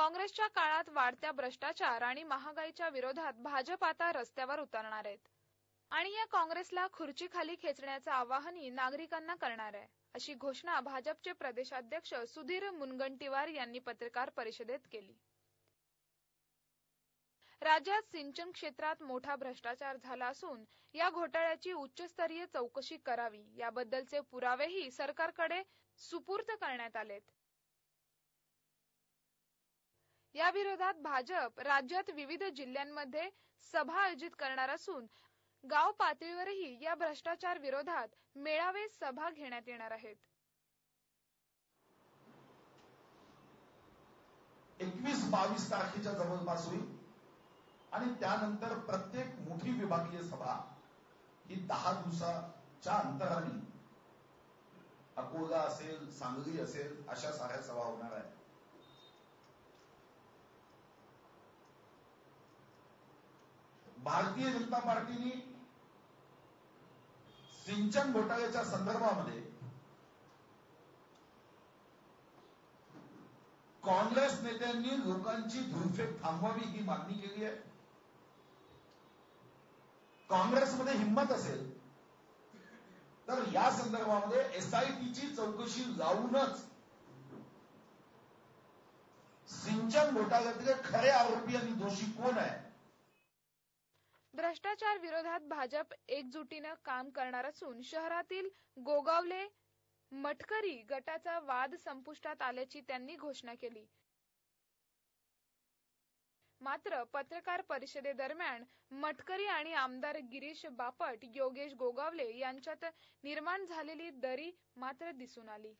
काँग्रेसच्या काळात वाढत्या भ्रष्टाचार आणि महागाईच्या विरोधात भाजप आता रस्त्यावर उतरणार आहेत आणि या काँग्रेसला खुर्चीखाली खेचण्याचं आवाहनही नागरिकांना करणार आहे अशी घोषणा भाजपचे प्रदेशाध्यक्ष सुधीर मुनगंटीवार यांनी पत्रकार परिषदेत केली. राज्यात सिंचन क्षेत्रात मोठा भ्रष्टाचार झाला असून या घोटाळ्याची उच्चस्तरीय चौकशी करावी याबद्दलचे पुरावेही सरकारकडे सुपूर्द करण्यात आलेत. याविरोधात भाजप राज्यात विविध जिल्ह्यांमध्ये सभा आयोजित करणार असून गाव पातळीवरही या भ्रष्टाचार विरोधात मेळावे सभा घेण्यात येणार आहेत. एकवीस बावीस तारखेच्या जवळपास होईल आणि त्यानंतर प्रत्येक मोठी विभागीय सभा ही दहा दिवसाच्या अंतराने अकोला असेल सांगली असेल अशा साऱ्या सभा होणार आहेत. भारतीय जनता पार्टीने सिंचन घोटाळ्याच्या संदर्भामध्ये काँग्रेस नेत्यांनी लोकांची धुरफेक थांबवावी ही मागणी केली आहे. काँग्रेसमध्ये हिंमत असेल तर या संदर्भामध्ये एसआयटीची चौकशी लावूनच सिंचन घोटाळ्यातले खरे आरोपी आणि दोषी कोण आहे? भ्रष्टाचार विरोधात भाजप एकजुटीनं काम करणार असून शहरातील गोगावले मटकरी गटाचा वाद संपुष्टात आल्याची त्यांनी घोषणा केली. मात्र पत्रकार परिषदेदरम्यान मटकरी आणि आमदार गिरीश बापट योगेश गोगावले यांच्यात निर्माण झालेली दरी मात्र दिसून आली.